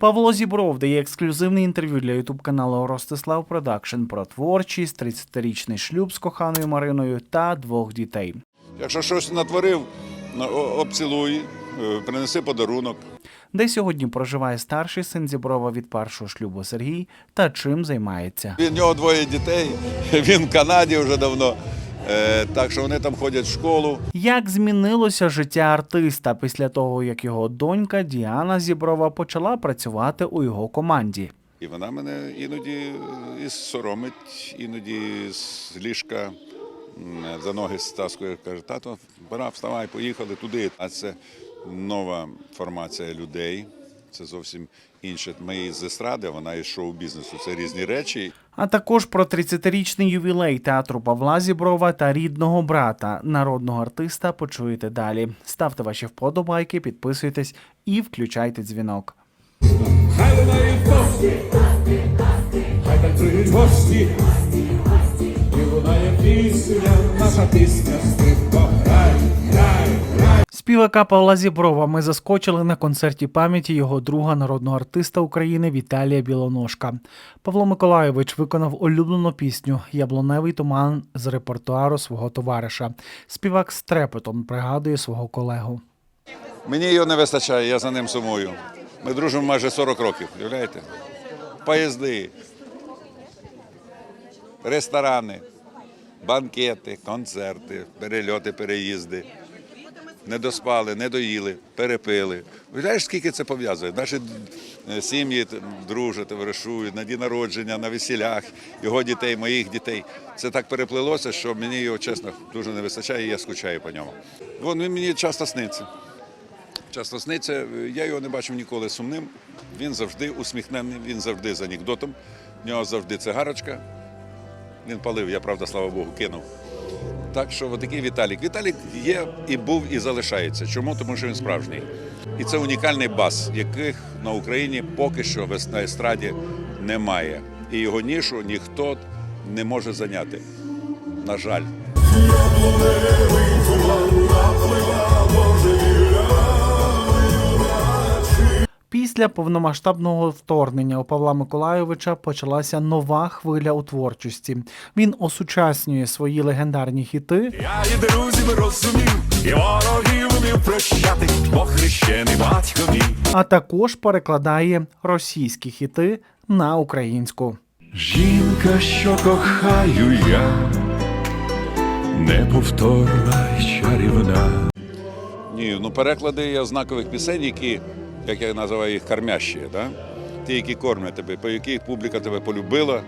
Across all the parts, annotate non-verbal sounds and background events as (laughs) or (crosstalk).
Павло Зібров дає ексклюзивне інтерв'ю для ютуб каналу Ростислав Продакшн про творчість, 30-річний шлюб з коханою Мариною та двох дітей. Якщо щось натворив, ну, обцілуй, е, принеси подарунок. Де сьогодні проживає старший син Зіброва від першого шлюбу Сергій та чим займається. Він нього двоє дітей, (laughs) він в Канаді вже давно. Е, Так що вони там ходять в школу. Як змінилося життя артиста після того, як його донька Діана Зіброва почала працювати у його команді? І вона мене іноді е, і соромить, іноді з ліжка за ноги стаскує. Каже, тато, пора, вставай, поїхали туди. А це нова формація людей. Це зовсім інше. Ми із естради, вона із шоу-бізнесу. Це різні речі. А також про 30-річний ювілей театру Павла Зіброва та рідного брата народного артиста почуєте далі. Ставте ваші вподобайки, підписуйтесь і включайте дзвінок. Хай лунають гості, хай танцюють гості, і лунає пісня, наша пісня, грай. Співака Павла Зіброва ми заскочили на концерті пам'яті його друга народного артиста України Віталія Білоножка. Павло Миколайович виконав улюблену пісню Яблуневий туман з репертуару свого товариша. Співак з трепетом пригадує свого колегу. Мені його не вистачає, я за ним сумую. Ми дружимо майже 40 років, уявляєте? Поїзди, ресторани, банкети, концерти, перельоти, переїзди. Не доспали, не доїли, перепили. Уявляєш, скільки це пов'язує? Наші е, сім'ї дружать, товаришують на дні народження, на весілях, його дітей, моїх дітей. Це так переплилося, що мені його, чесно, дуже не вистачає, і я скучаю по ньому. Вон він мені часто сниться. Часто сниться, я його не бачив ніколи сумним. Він завжди усміхнений, він завжди з анекдотом. В нього завжди цигарочка. Він палив, я правда, слава Богу, кинув. Так що отакий Віталік. Віталік є і був, і залишається. Чому? Тому що він справжній. І це унікальний бас, яких на Україні поки що на естраді немає. І його нішу ніхто не може зайняти. На жаль. Після повномасштабного вторгнення у Павла Миколайовича почалася нова хвиля у творчості. Він осучаснює свої легендарні хіти Я і друзів розумів, і ворогів умів прощати, бо хрещений батько мій. а також перекладає російські хіти на українську. Жінка, що кохаю я, неповторна й чарівна. Ні, ну переклади є знакових пісень, які, як я називаю їх, кормящі, да? ті, які кормлять тебе, по яких публіка тебе полюбила,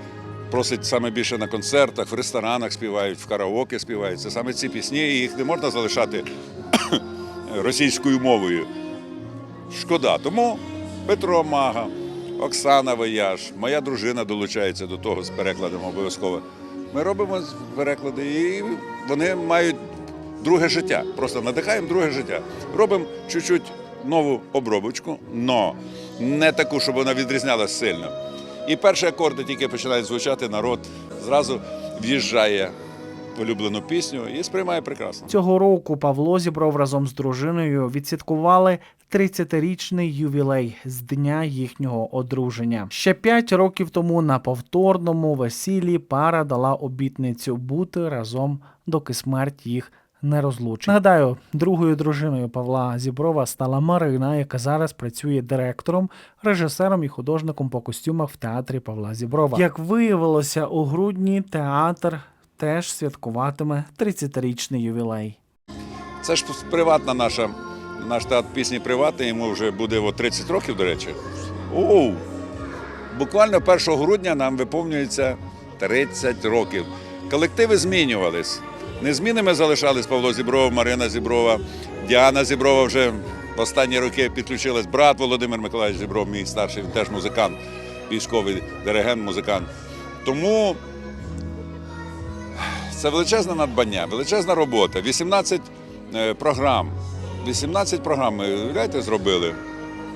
просить саме більше на концертах, в ресторанах співають, в караоке співають. Це саме ці пісні, і їх не можна залишати (coughs) російською мовою. Шкода. Тому Петро Мага, Оксана Вояж, моя дружина долучається до того з перекладом обов'язково. Ми робимо переклади, і вони мають друге життя. Просто надихаємо друге життя. Робимо чуть-чуть нову обробочку, но не таку, щоб вона відрізнялася сильно. І перші акорди тільки починають звучати, народ зразу в'їжджає улюблену пісню і сприймає прекрасно. Цього року Павло Зібров разом з дружиною відсвяткували 30-річний ювілей з дня їхнього одруження. Ще п'ять років тому на повторному весіллі пара дала обітницю бути разом, доки смерть їх не розлучить. Нагадаю, другою дружиною Павла Зіброва стала Марина, яка зараз працює директором, режисером і художником по костюмах в театрі Павла Зіброва. Як виявилося, у грудні театр теж святкуватиме 30-річний ювілей. Це ж приватна наша, наш театр пісні приватний, йому вже буде от 30 років, до речі. Оу! Буквально 1 грудня нам виповнюється 30 років. Колективи змінювались. Незмінними залишались Павло Зібров, Марина Зіброва, Діана Зіброва вже в останні роки підключилась. Брат Володимир Миколаївич Зібров, мій старший, він теж музикант, військовий диригент, музикант. Тому це величезне надбання, величезна робота. 18 е, програм. 18 програм ми уявляєте, зробили.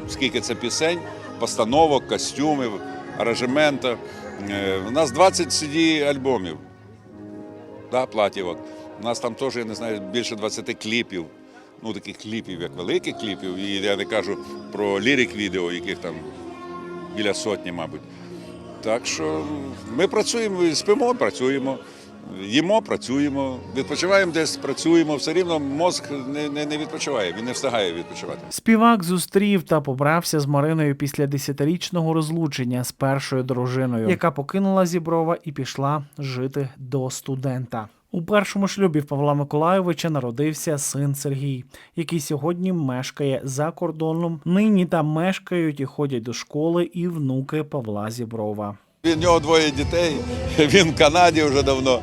Скільки це пісень, постановок, костюмів, аранжемента. Е, У нас 20 CD-альбомів, да, платівок. У нас там теж, я не знаю, більше 20 кліпів. Ну, таких кліпів, як великих кліпів. І я не кажу про лірик відео, яких там біля сотні, мабуть. Так що ми працюємо, спимо, працюємо, їмо, працюємо, відпочиваємо десь, працюємо. Все рівно мозк не, не, не відпочиває, він не встигає відпочивати. Співак зустрів та побрався з Мариною після десятирічного розлучення з першою дружиною, яка покинула Зіброва і пішла жити до студента. У першому шлюбі Павла Миколайовича народився син Сергій, який сьогодні мешкає за кордоном. Нині там мешкають і ходять до школи і внуки Павла Зіброва. Він нього двоє дітей, (laughs) він в Канаді вже давно.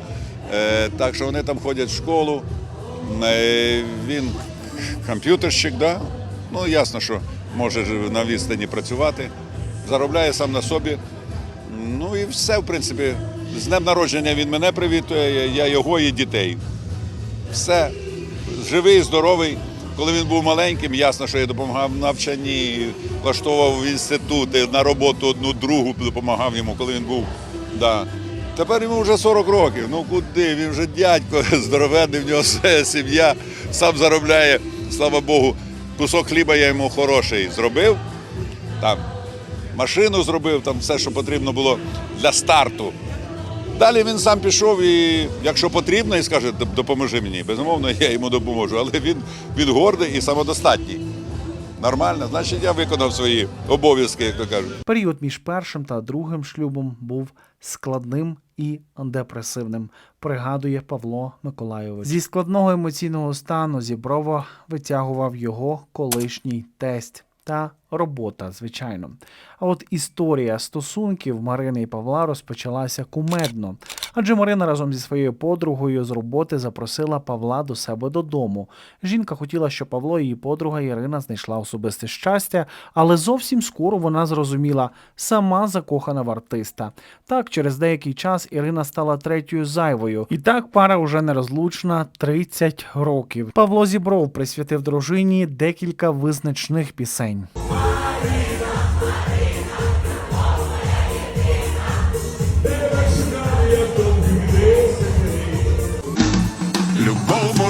Е, так що вони там ходять в школу. Е, він комп'ютерщик, да? ну ясно, що може на відстані працювати, заробляє сам на собі. Ну і все, в принципі, з днем народження він мене привітує, я його і дітей. Все, живий, здоровий. Коли він був маленьким, ясно, що я допомагав в навчанні, влаштовував в інститути, на роботу одну другу допомагав йому, коли він був. Да. Тепер йому вже 40 років. Ну куди? Він вже дядько (laughs) здоровенний, в нього все, сім'я, сам заробляє, слава Богу, кусок хліба я йому хороший зробив. Там, машину зробив, там все, що потрібно було для старту. Далі він сам пішов і, якщо потрібно, і скаже, допоможи мені. Безумовно, я йому допоможу. Але він, він гордий і самодостатній. Нормально, значить, я виконав свої обов'язки, як то кажуть. Період між першим та другим шлюбом був складним і депресивним, пригадує Павло Миколайович. Зі складного емоційного стану Зіброво витягував його колишній тесть та робота, звичайно. А от історія стосунків Марини і Павла розпочалася кумедно. Адже Марина разом зі своєю подругою з роботи запросила Павла до себе додому. Жінка хотіла, щоб Павло і її подруга Ірина знайшла особисте щастя, але зовсім скоро вона зрозуміла сама закохана в артиста. Так, через деякий час Ірина стала третьою зайвою, і так пара уже нерозлучна 30 років. Павло Зібров присвятив дружині декілька визначних пісень.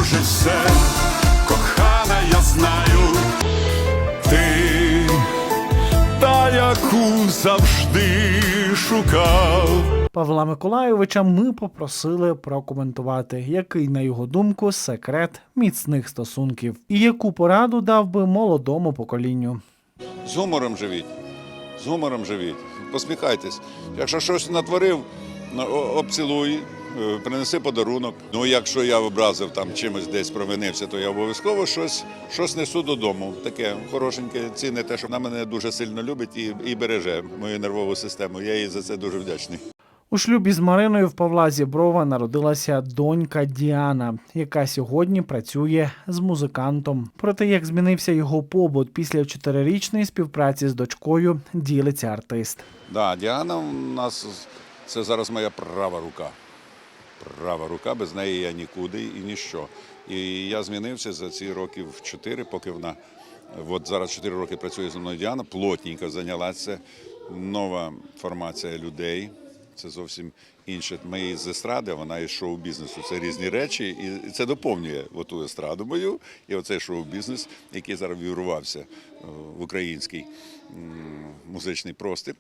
Все, кохана, я знаю. Ти та, яку завжди шукав. Павла Миколайовича ми попросили прокоментувати, який, на його думку, секрет міцних стосунків, і яку пораду дав би молодому поколінню. З гумором живіть. З гумором живіть. Посміхайтесь. Якщо щось натворив, ну, обцілуй, принеси подарунок. Ну, якщо я образив там чимось десь провинився, то я обов'язково щось, щось несу додому. Таке хорошеньке, цінне те, що вона мене дуже сильно любить і, і береже мою нервову систему. Я їй за це дуже вдячний. У шлюбі з Мариною в Павла Зіброва народилася донька Діана, яка сьогодні працює з музикантом. Про те, як змінився його побут після чотирирічної співпраці з дочкою, ділиться артист. Да, Діана у нас це зараз моя права рука. Права рука, без неї я нікуди і ніщо. І я змінився за ці років чотири, поки вона от зараз чотири роки працює зі мною Діана, плотненько зайнялася. Нова формація людей. Це зовсім інше. Ми із естради, вона із шоу-бізнесу. Це різні речі, і це доповнює оту естраду мою і оцей шоу-бізнес, який зараз вірувався е, в український музичний простір.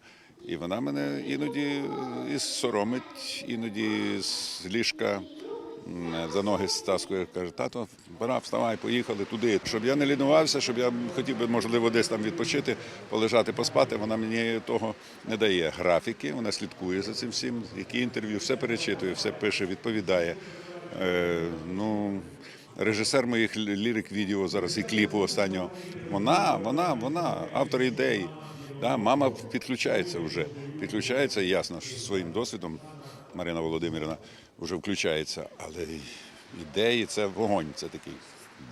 І вона мене іноді е, і соромить, іноді з ліжка за ноги стаскує, каже, тато, пора, вставай, поїхали туди. Щоб я не лінувався, щоб я хотів би, можливо, десь там відпочити, полежати, поспати. Вона мені того не дає. Графіки, вона слідкує за цим всім, які інтерв'ю, все перечитує, все пише, відповідає. Е, ну, режисер моїх лірик-відео зараз і кліпу останнього. Вона, вона, вона, автор ідей. Да, мама підключається вже. Підключається, ясно, що своїм досвідом Марина Володимирівна вже включається. Але ідеї це вогонь, це такий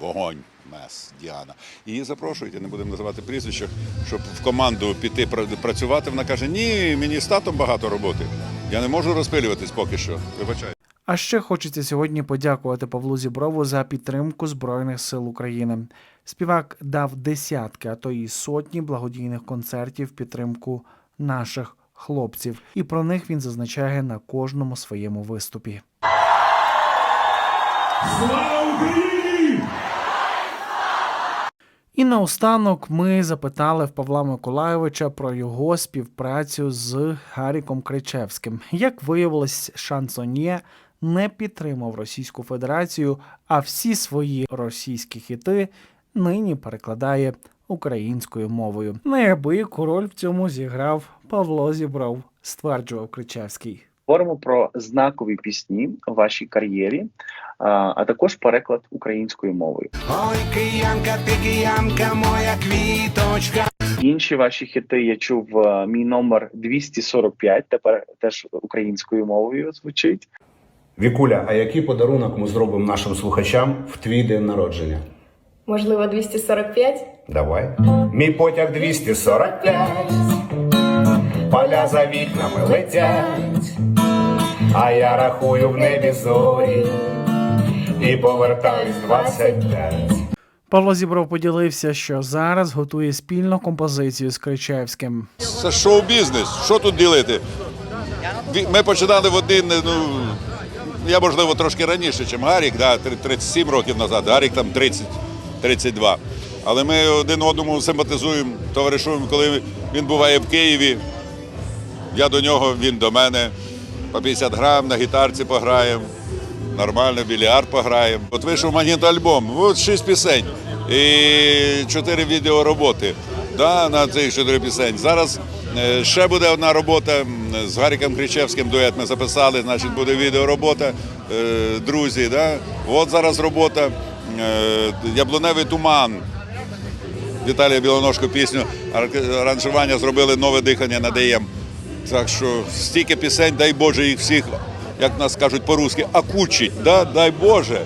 вогонь мес Діана. Її запрошують, я не будемо називати прізвища, щоб в команду піти працювати. Вона каже: ні, мені з татом багато роботи. Я не можу розпилюватись поки що. Вибачаю. А ще хочеться сьогодні подякувати Павлу Зіброву за підтримку Збройних сил України. Співак дав десятки, а то й сотні благодійних концертів в підтримку наших хлопців, і про них він зазначає на кожному своєму виступі. Слава Україні! І наостанок ми запитали в Павла Миколайовича про його співпрацю з Гаріком Кричевським. Як виявилось, шансонє не підтримав Російську Федерацію, а всі свої російські хіти нині перекладає українською мовою. Неабияку роль в цьому зіграв Павло Зібров, стверджував Кричевський. Говоримо про знакові пісні у вашій кар'єрі, а, а також переклад українською мовою. Ой, киянка, ти киянка, моя квіточка. Інші ваші хіти я чув мій номер 245, тепер теж українською мовою звучить. Вікуля, а який подарунок ми зробимо нашим слухачам в твій день народження? Можливо, 245? Давай. Мій потяг 245, поля за вікнами летять, а я рахую в небі зорі і повертаюсь 25. Павло Зібров поділився, що зараз готує спільну композицію з Кричевським. Це шоу-бізнес. Що тут ділити? Ми починали в один, ну я можливо трошки раніше, ніж Гарік, да, 37 років назад, Гарік там 30, 32. Але ми один одному симпатизуємо, товаришуємо, коли він буває в Києві. Я до нього, він до мене. По 50 грам на гітарці пограємо. Нормально, більярд пограємо. От вийшов магнітоальбом, от шість пісень і чотири відеороботи да, на цих чотири пісень. Зараз ще буде одна робота з Гаріком Кричевським дует ми записали, значить буде відеоробота, е, друзі. Да? От зараз робота е, Яблуневий туман. Віталія Білоножко пісню аранжування зробили нове дихання надаємо. Так що стільки пісень, дай Боже, їх всіх, як нас кажуть по-русски, окучить, да? дай Боже.